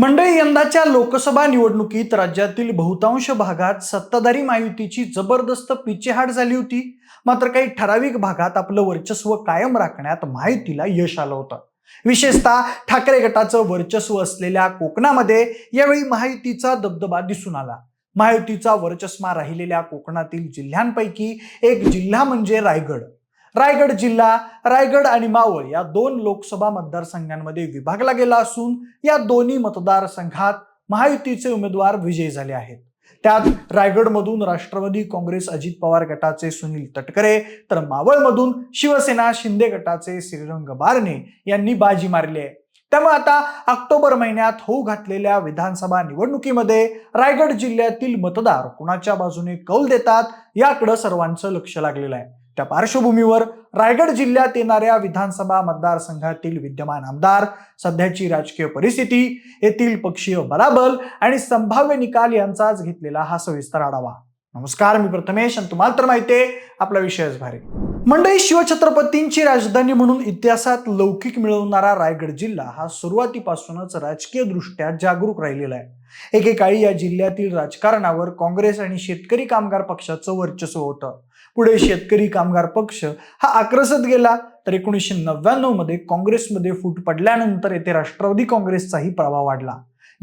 मंडळी यंदाच्या लोकसभा निवडणुकीत राज्यातील बहुतांश भागात सत्ताधारी महायुतीची जबरदस्त पिछेहाट झाली होती. मात्र काही ठराविक भागात आपलं वर्चस्व कायम राखण्यात महायुतीला यश आलं होतं. विशेषतः ठाकरे गटाचं वर्चस्व असलेल्या कोकणामध्ये यावेळी महायुतीचा दबदबा दिसून आला. महायुतीचा वर्चस्मा राहिलेल्या कोकणातील जिल्ह्यांपैकी एक जिल्हा म्हणजे रायगड. रायगड जिल्हा रायगड आणि मावळ या दोन लोकसभा मतदारसंघांमध्ये विभागला गेला असून या दोन्ही मतदारसंघात महायुतीचे उमेदवार विजयी झाले आहेत. त्यात रायगडमधून राष्ट्रवादी काँग्रेस अजित पवार गटाचे सुनील तटकरे तर मावळमधून शिवसेना शिंदे गटाचे श्रीरंग बारणे यांनी बाजी मारली आहे. त्यामुळे आता ऑक्टोबर महिन्यात होऊ घातलेल्या विधानसभा निवडणुकीमध्ये रायगड जिल्ह्यातील मतदार कुणाच्या बाजूने कौल देतात याकडे सर्वांचं लक्ष लागलेलं आहे. त्या पार्श्वभूमीवर रायगड जिल्ह्यात येणाऱ्या विधानसभा मतदारसंघातील विद्यमान आमदार सध्याची राजकीय परिस्थिती येथील पक्षीय बलाबल आणि संभाव्य निकाल यांचाच घेतलेला हा सविस्तर आढावा. नमस्कार मी प्रथमेश आणि तुम्हाला तर माहिती आहे आपला विषयच भारी. मंडळी शिवछत्रपतींची राजधानी म्हणून इतिहासात लौकिक मिळवणारा रायगड जिल्हा हा सुरुवातीपासूनच राजकीय दृष्ट्या जागरूक राहिलेला आहे. एकेकाळी या जिल्ह्यातील राजकारणावर काँग्रेस आणि शेतकरी कामगार पक्षाचं वर्चस्व होतं. पुढे शेतकरी कामगार पक्ष हा आक्रसत गेला तर एकोणीसशे नव्याण्णवमध्ये काँग्रेसमध्ये फूट पडल्यानंतर येथे राष्ट्रवादी काँग्रेसचाही प्रभाव वाढला.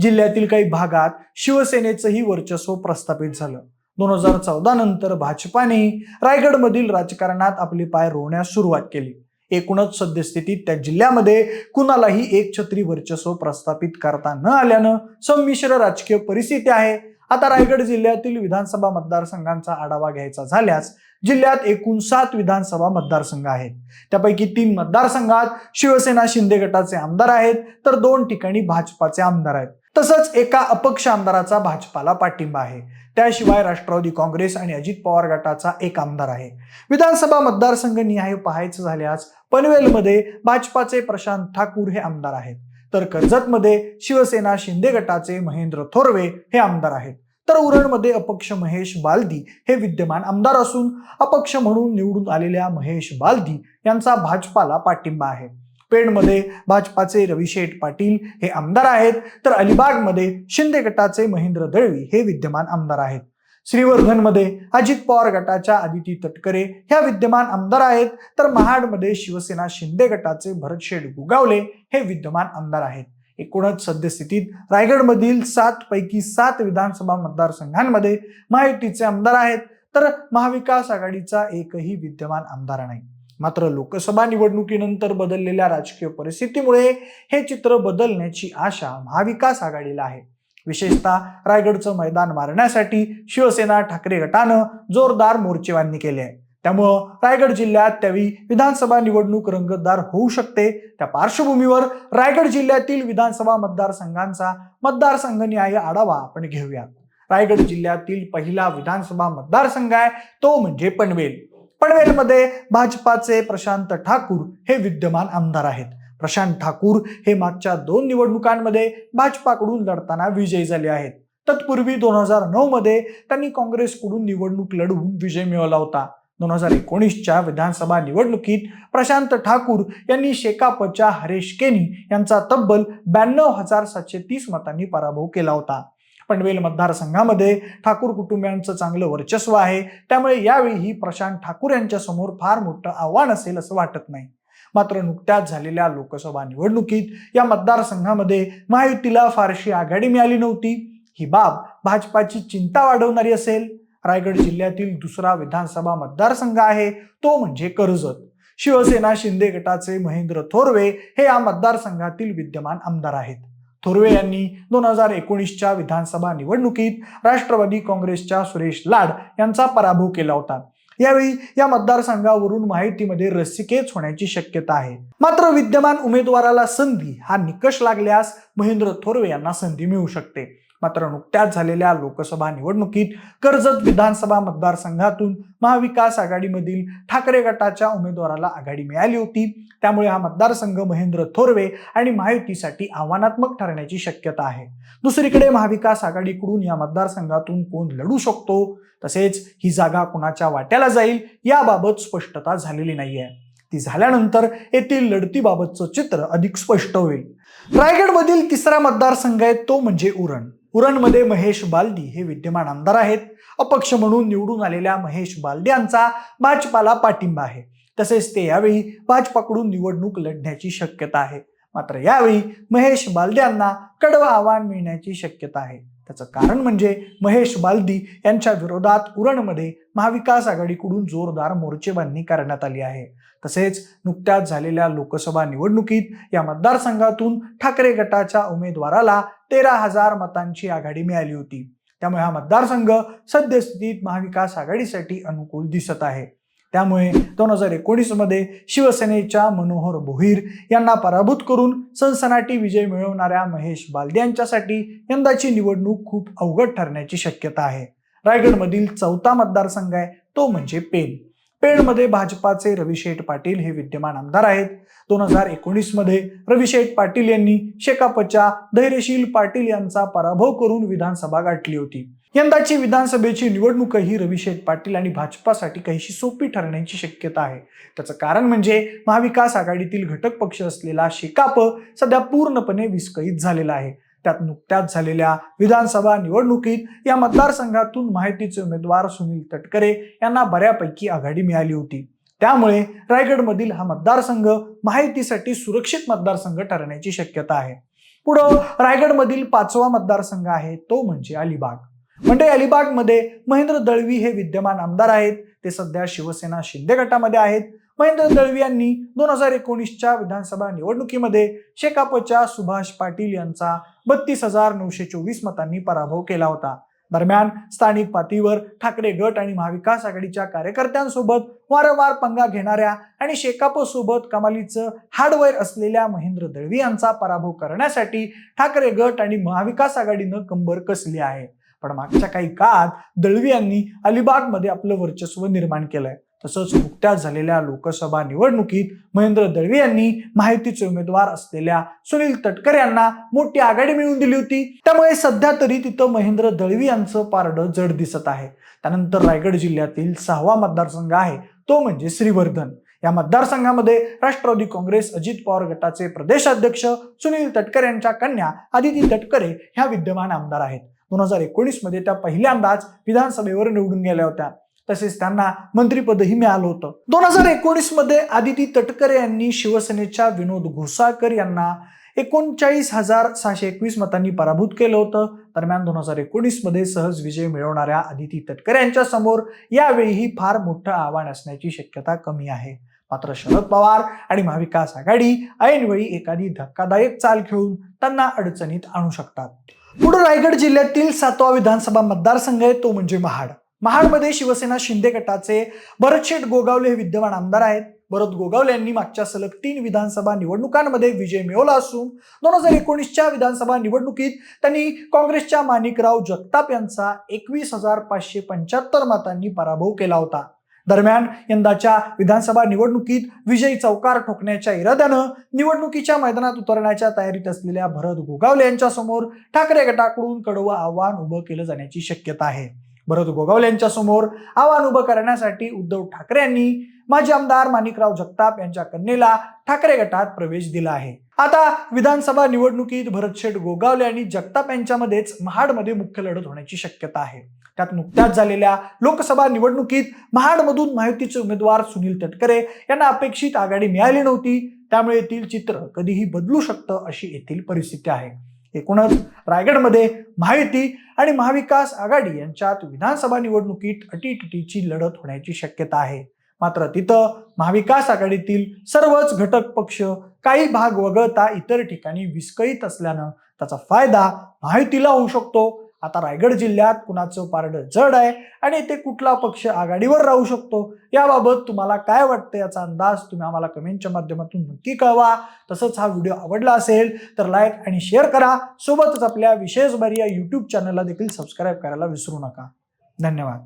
जिल्ह्यातील काही भागात शिवसेनेचंही वर्चस्व प्रस्थापित झालं. दोन हजार चौदा नंतर भाजपाने रायगडमधील राजकारणात आपले पाय रोवण्यास सुरुवात केली. एकूणच सद्यस्थितीत त्या जिल्ह्यामध्ये कुणालाही एक छत्री वर्चस्व प्रस्थापित करता न आल्यानं संमिश्र राजकीय परिस्थिती आहे. आता रायगड जिल्ह्यातील विधानसभा मतदारसंघांचा आढावा घ्यायचा झाल्यास जिल्ह्यात एकूण सात विधानसभा मतदारसंघ आहेत. त्यापैकी तीन मतदारसंघात शिवसेना शिंदे गटाचे आमदार आहेत तर दोन ठिकाणी भाजपाचे आमदार आहेत. तसंच एका अपक्ष आमदाराचा भाजपाला पाठिंबा आहे. त्याशिवाय राष्ट्रवादी काँग्रेस आणि अजित पवार गटाचा एक आमदार आहे. विधानसभा मतदारसंघ निहाय पाहायचं झाल्यास पनवेलमध्ये भाजपाचे प्रशांत ठाकूर हे आमदार आहेत. तर कर्जतमध्ये शिवसेना शिंदे गटाचे महेंद्र थोरवे हे आमदार आहेत. तर उरणमध्ये अपक्ष महेश बालदी हे विद्यमान आमदार असून अपक्ष म्हणून निवडून आलेल्या महेश बालदी यांचा भाजपाला पाठिंबा आहे. पेणमध्ये भाजपाचे रविशेठ पाटील हे आमदार आहेत. तर अलिबागमध्ये शिंदे गटाचे महेंद्र दळवी हे विद्यमान आमदार आहेत. श्रीवर्धनमध्ये अजित पवार गटाच्या आदिती तटकरे ह्या विद्यमान आमदार आहेत. तर महाडमध्ये शिवसेना शिंदे गटाचे भरतशेठ गुगावले हे विद्यमान आमदार आहेत. एकूणच सद्यस्थितीत रायगडमधील सात पैकी सात विधानसभा मतदारसंघांमध्ये महायुतीचे आमदार आहेत. तर महाविकास आघाडीचा एकही विद्यमान आमदार नाही. मात्र लोकसभा निवडणुकीनंतर बदललेल्या राजकीय परिस्थितीमुळे हे चित्र बदलण्याची आशा महाविकास आघाडीला आहे. विशेषतः रायगडचं मैदान मारण्यासाठी शिवसेना ठाकरे गटानं जोरदार मोर्चेबांधणी केली आहे. त्यामुळं रायगड जिल्ह्यात त्यावेळी विधानसभा निवडणूक रंगतदार होऊ शकते. त्या पार्श्वभूमीवर रायगड जिल्ह्यातील विधानसभा मतदारसंघांचा मतदारसंघनिहाय आढावा आपण घेऊयात. रायगड जिल्ह्यातील पहिला विधानसभा मतदारसंघ आहे तो म्हणजे पनवेल. पनवेलमध्ये भाजपाचे प्रशांत ठाकूर हे विद्यमान आमदार आहेत. प्रशांत ठाकूर हे मागच्या दोन निवडणुकांमध्ये भाजपाकडून लढताना विजयी झाले आहेत. तत्पूर्वी दोन हजार नऊ मध्ये त्यांनी काँग्रेसकडून निवडणूक लढवून विजय मिळवला होता. दोन हजार एकोणीसच्या विधानसभा निवडणुकीत प्रशांत ठाकूर यांनी शेकापच्या हरेश केनी यांचा तब्बल ब्याण्णव हजार सातशे तीस मतांनी पराभव केला होता. पनवेल मतदारसंघामध्ये ठाकूर कुटुंबियांचं चांगलं वर्चस्व आहे. त्यामुळे यावेळीही प्रशांत ठाकूर यांच्यासमोर फार मोठं आव्हान असेल असं वाटत नाही. मात्र नुकत्याच झालेल्या लोकसभा निवडणुकीत या मतदारसंघामध्ये महायुतीला फारशी आघाडी मिळाली नव्हती. ही बाब भाजपाची चिंता वाढवणारी असेल. रायगड जिल्ह्यातील दुसरा विधानसभा मतदारसंघ आहे तो म्हणजे कर्जत. शिवसेना शिंदे गटाचे महेंद्र थोरवे हे या मतदारसंघातील विद्यमान आमदार आहेत. थोरवे यांनी दोन हजार एकोणीसच्या विधानसभा निवडणुकीत राष्ट्रवादी काँग्रेसच्या सुरेश लाड यांचा पराभव केला होता. यावेळी या मतदारसंघावरून माहितीमध्ये रस्सीकेच होण्याची शक्यता आहे. मात्र विद्यमान उमेदवाराला संधी हा निकष लागल्यास महेंद्र थोरवे यांना संधी मिळू शकते. मात्र नुकत्याच झालेल्या लोकसभा निवडणुकीत कर्जत विधानसभा मतदारसंघातून महाविकास आघाडीमधील ठाकरे गटाच्या उमेदवाराला आघाडी मिळाली होती. त्यामुळे हा मतदारसंघ महेंद्र थोरवे आणि महायुतीसाठी आव्हानात्मक ठरण्याची शक्यता आहे. दुसरीकडे महाविकास आघाडीकडून या मतदारसंघातून कोण लढू शकतो? तसेच ही जागा कुणाच्या वाट्याला जाईल? याबाबत स्पष्टता झालेली नाहीये. ती झाल्यानंतर येथील लढतीबाबतचं चित्र अधिक स्पष्ट होईल. रायगडमधील तिसरा मतदारसंघ आहे तो म्हणजे उरण. उरणमध्ये महेश बालदी हे विद्यमान आमदार आहेत. अपक्ष म्हणून निवडून आलेल्या महेश बालदी यांचा भाजपाला पाठिंबा आहे. तसेच ते यावेळी भाजपाकडून निवडणूक लढण्याची शक्यता आहे. मात्र यावेळी महेश बालद्यांना कडवं आव्हान मिळण्याची शक्यता आहे. त्याचं कारण म्हणजे महेश बालदी यांच्या विरोधात उरणमध्ये महाविकास आघाडीकडून जोरदार मोर्चेबांधणी करण्यात आली आहे. तसेच नुकत्याच झालेल्या लोकसभा निवडणुकीत या मतदारसंघातून ठाकरे गटाच्या उमेदवाराला तेरा हजार मतांची आघाडी मिळाली होती. त्यामुळे हा मतदारसंघ सद्यस्थितीत महाविकास आघाडीसाठी अनुकूल दिसत आहे. त्यामुळे दोन हजार एकोणीसमध्ये शिवसेनेच्या मनोहर भोईर यांना पराभूत करून सनसनाटी विजय मिळवणाऱ्या महेश बालदे यांच्यासाठी यंदाची निवडणूक खूप अवघड ठरण्याची शक्यता आहे. रायगडमधील चौथा मतदारसंघ आहे तो म्हणजे पेण. पेणमध्ये भाजपाचे रविशेठ पाटील हे विद्यमान आमदार आहेत. दोन हजार एकोणीसमध्ये रविशेठ पाटील यांनी शेकापच्या धैर्यशील पाटील यांचा पराभव करून विधानसभा गाठली होती. यंदाची विधानसभेची निवडणूकही रविशेठ पाटील आणि भाजपासाठी काहीशी सोपी ठरण्याची शक्यता आहे. त्याचं कारण म्हणजे महाविकास आघाडीतील घटक पक्ष असलेला शेकाप सध्या पूर्णपणे विस्कळीत झालेला आहे. त्यात नुकत्याच झालेल्या विधानसभा निवडणुकीत या मतदारसंघातून माहितीचे उमेदवार सुनील तटकरे यांना बऱ्यापैकी आघाडी मिळाली होती. त्यामुळे रायगडमधील हा मतदारसंघ माहितीसाठी सुरक्षित मतदारसंघ ठरण्याची शक्यता आहे. पुढं रायगडमधील पाचवा मतदारसंघ आहे तो म्हणजे अलिबाग. म्हणजे अलिबागमध्ये महेंद्र दळवी हे विद्यमान आमदार आहेत. ते सध्या शिवसेना शिंदे गटामध्ये आहेत. महेंद्र दळवी यांनी दोन हजार एकोणीसच्या विधानसभा निवडणुकीमध्ये शेकापच्या सुभाष पाटील यांचा बत्तीस हजार नऊशे चोवीस मतांनी पराभव केला होता. दरम्यान स्थानिक पातळीवर ठाकरे गट आणि महाविकास आघाडीच्या कार्यकर्त्यांसोबत वारंवार पंगा घेणाऱ्या आणि शेकापसोबत कमालीचं हार्डवेअर असलेल्या महेंद्र दळवी यांचा पराभव करण्यासाठी ठाकरे गट आणि महाविकास आघाडीनं कंबर कसली आहे? पण मागच्या काही काळात दळवी यांनी अलिबागमध्ये आपलं वर्चस्व निर्माण केलंय. तसंच नुकत्याच झालेल्या लोकसभा निवडणुकीत महेंद्र दळवी यांनी माहितीचे उमेदवार असलेल्या सुनील तटकरे यांना मोठी आघाडी मिळवून दिली होती. त्यामुळे सध्या तरी तिथं महेंद्र दळवी यांचं पारडं जड दिसत आहे. त्यानंतर रायगड जिल्ह्यातील सहावा मतदारसंघ आहे तो म्हणजे श्रीवर्धन. या मतदारसंघामध्ये राष्ट्रवादी काँग्रेस अजित पवार गटाचे प्रदेशाध्यक्ष सुनील तटकरे यांच्या कन्या आदिती तटकरे ह्या विद्यमान आमदार आहेत. दोन हजार एकोणीसमध्ये त्या पहिल्यांदाच विधानसभेवर निवडून गेल्या होत्या. तसेच त्यांना मंत्रिपदही मिळालं होतं. दोन हजार एकोणीसमध्ये आदिती तटकरे यांनी शिवसेनेच्या विनोद घोसाळकर यांना एकोणचाळीस हजार सहाशे एकवीस मतांनी पराभूत केलं होतं. दरम्यान दोन हजार एकोणीसमध्ये सहज विजय मिळवणाऱ्या आदिती तटकरे यांच्या समोर यावेळीही फार मोठं आव्हान असण्याची शक्यता कमी आहे. मात्र शरद पवार आणि महाविकास आघाडी ऐनवेळी एखादी धक्कादायक चाल खेळून त्यांना अडचणीत आणू शकतात. पुढे रायगड जिल्ह्यातील सातवा विधानसभा मतदारसंघ आहे तो म्हणजे महाड. महाडमध्ये शिवसेना शिंदे गटाचे भरतशेठ गोगावले हे विद्यमान आमदार आहेत. भरत गोगावले यांनी मागच्या सलग तीन विधानसभा निवडणुकांमध्ये विजय मिळवला असून दोन हजार एकोणीसच्या विधानसभा निवडणुकीत त्यांनी काँग्रेसच्या माणिकराव जगताप यांचा एकवीस हजार पाचशे पंच्याहत्तर मतांनी पराभव केला होता. दरम्यान यंदाच्या विधानसभा निवडणुकीत विजयी चौकार ठोकण्याच्या इराद्यानं निवडणुकीच्या मैदानात उतरण्याच्या तयारीत असलेल्या भरत गोगावले यांच्या समोर ठाकरे गटाकडून कडवं आव्हान उभं केलं जाण्याची शक्यता आहे. भरत गोगावले यांच्या समोर आव्हान उभं करण्यासाठी उद्धव ठाकरे यांनी माजी आमदार माणिकराव जगताप यांच्या कन्येला ठाकरे गटात प्रवेश दिला आहे. आता विधानसभा निवडणुकीत भरतशेठ गोगावले आणि जगताप यांच्यामध्येच महाडमध्ये मुख्य लढत होण्याची शक्यता आहे. त्यात नुकत्याच झालेल्या लोकसभा निवडणुकीत महाडमधून माहितीचे उमेदवार सुनील तटकरे यांना अपेक्षित आघाडी मिळाली नव्हती त्यामुळे येथील चित्र कधीही बदलू शकतं अशी येथील परिस्थिती आहे. एकूणच रायगडमध्ये महायुती आणि महाविकास आघाडी यांच्यात विधानसभा निवडणुकीत अटीतटीची लढत होण्याची शक्यता आहे. मात्र तिथं महाविकास आघाडीतील सर्वच घटक पक्ष काही भाग वगळता इतर ठिकाणी विस्कळीत असल्यानं त्याचा फायदा महायुतीला होऊ शकतो. आता रायगड जिल्ह्यात कुणाचं पारडं जड आहे आणि ते कुठला पक्ष आघाडीवर राहू शकतो याबाबत तुम्हाला काय वाटतं याचा अंदाज तुम्ही आम्हाला कमेंटच्या माध्यमातून नक्की कळवा. तसंच हा व्हिडिओ आवडला असेल तर लाईक आणि शेअर करा. सोबतच आपल्या विशेष बारी या यूट्यूब चॅनलला देखील सबस्क्राईब करायला विसरू नका. धन्यवाद.